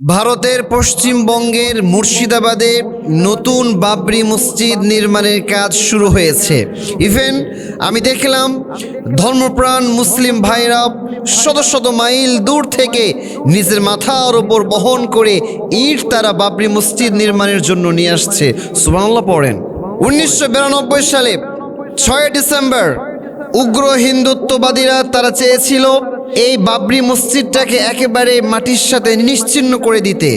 ভারতের পশ্চিমবঙ্গের মুর্শিদাবাদে নতুন বাবরি মসজিদ নির্মাণের কাজ শুরু হয়েছে। ইভেন, আমি দেখলাম ধর্মপ্রাণ মুসলিম ভাইরা শত শত মাইল দূর থেকে নিজের মাথার ওপর বহন করে ইট তারা বাবরি মসজিদ নির্মাণের জন্য নিয়ে আসছে। সুবহানাল্লাহ, পড়েন। উনিশশো বিরানব্বই সালে ছয় ডিসেম্বর উগ্র হিন্দুত্ববাদীরা তারা চেয়েছিল এই বাবরি মসজিদটাকে একেবারে মাটির সাথে নিশ্চিহ্ন করে দিতে।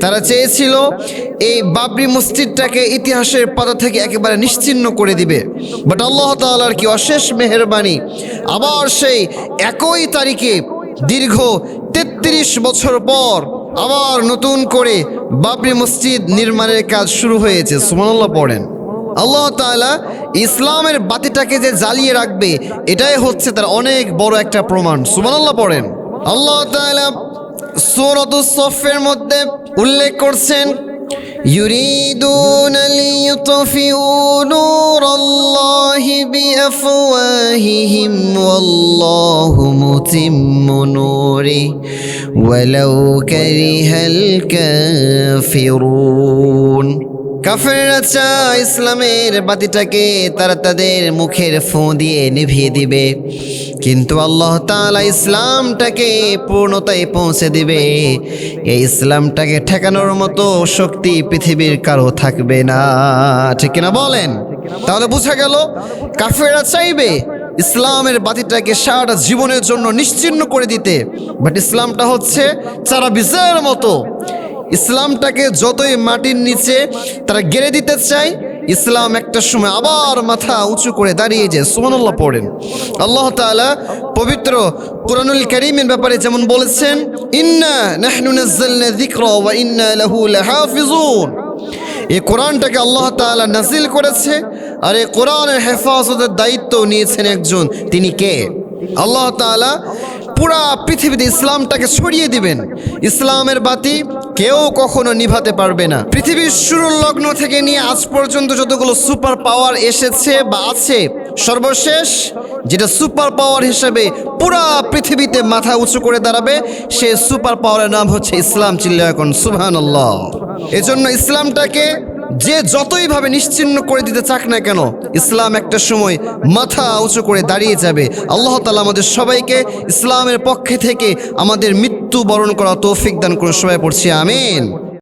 তারা চেয়েছিল এই বাবরি মসজিদটাকে ইতিহাসের পাতা থেকে একেবারে নিশ্চিহ্ন করে দিবে। বাট আল্লাহ তাআলার কি অশেষ মেহেরবানি, আবার সেই একই তারিখে দীর্ঘ তেত্রিশ বছর পর আবার নতুন করে বাবরি মসজিদ নির্মাণের কাজ শুরু হয়েছে। সুমনাল্লাহ পড়েন। আল্লাহ তাআলা ইসলামের বাতিটাকে যে জ্বালিয়ে রাখবে এটাই হচ্ছে তার অনেক বড় একটা প্রমাণ সুবহানাল্লাহ পড়েন আল্লাহ তাআলা সূরাতুস সফের মধ্যে উল্লেখ করছেন يريدون ليطفئوا نور الله بأفواههم والله متم نوره ولو كره الكافرون কাফেররা চায় ইসলামের বাতিটাকে তারা তাদের মুখের ফোঁ দিয়ে নিভিয়ে দিবে। কিন্তু আল্লাহ তাআলা ইসলামটাকে পূর্ণতায় পৌঁছে দিবে। এই ইসলামটাকে ঠেকানোর মতো শক্তি পৃথিবীর কারও থাকবে না। ঠিক কিনা বলেন? তাহলে বোঝা গেল কাফেররা চাইবে ইসলামের বাতিটাকে সারাটা জীবনের জন্য নিশ্চিহ্ন করে দিতে। বাট ইসলামটা হচ্ছে চারা বিজয়ের মতো। ইসলামটাকে যতই মাটির নিচে তারা গেড়ে দিতে চায়, ইসলাম একটা সময় আবার মাথা উঁচু করে দাঁড়িয়ে যায়। সুবহানাল্লাহ পড়েন। আল্লাহ তাআলা পবিত্র কুরআনুল কারীমের ব্যাপারে যেমন বলেছেন, ইন্না নাহনু নাযালনা যিকরা লাহু কোরআনটাকে আল্লাহ তাআলা নাজিল করেছে, আর এই কোরআনের হেফাজতের দায়িত্ব নিয়েছেন একজন। তিনি কে? আল্লাহ তাআলা পুরা পৃথিবীতে ইসলামটাকে ছড়িয়ে দিবেন। ইসলামের বাতি কেউ কখনো নিভাতে পারবে না। পৃথিবীর শুরুর লগ্ন থেকে নিয়ে আজ পর্যন্ত যতগুলো সুপার পাওয়ার এসেছে বা আছে, সর্বশেষ যেটা সুপার পাওয়ার হিসেবে পুরা পৃথিবীতে মাথা উঁচু করে দাঁড়াবে সে সুপার পাওয়ারের নাম হচ্ছে ইসলাম চিল্লা এখন সুবহান আল্লাহ এজন্য ইসলামটাকে যে যতইভাবে নিশ্চিহ্ন করে দিতে চাক না কেন, ইসলাম একটা সময় মাথা উঁচু করে দাঁড়িয়ে যাবে। আল্লাহ তালা আমাদের সবাইকে ইসলামের পক্ষে থেকে আমাদের মৃত্যু বরণ করা তৌফিক দান করে সবাই পড়ছি, আমিন।